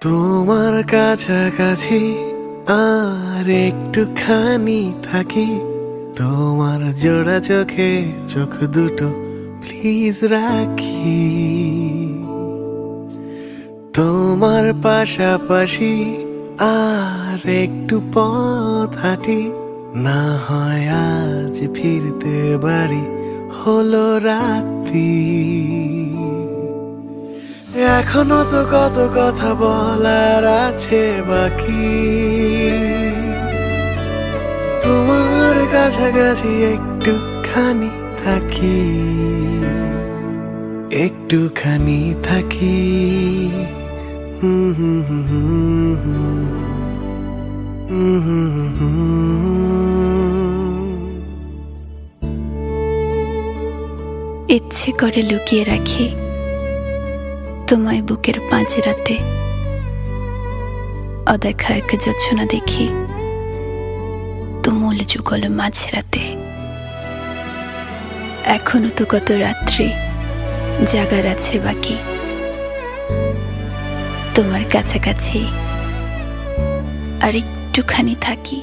তোমার কাছাকাছি আর একটুখানি থাকি। তোমার জোড়া চোখে চোখ দুটো প্লিজ রাখি। তোমার পাশাপাশি আর একটু পথ হাঁটি। না হয় আজ ফিরতে বাড়ি হলো রাত্রি। এখনও তো কত কথা বলার আছে বাকি। তোমার কাছাকাছি একটুখানি থাকি একটুখানি থাকি। হুম হুম হুম। ইচ্ছে করে লুকিয়ে রাখি। তোমায় বুকের পাঁজরাতে অদেখা এক যোচ্ছনা দেখি তুমুল যুগল মাঝরাতে এখনও তো কত রাত্রি জাগার আছে বাকি। তোমার কাছাকাছি আর একটুখানি থাকি।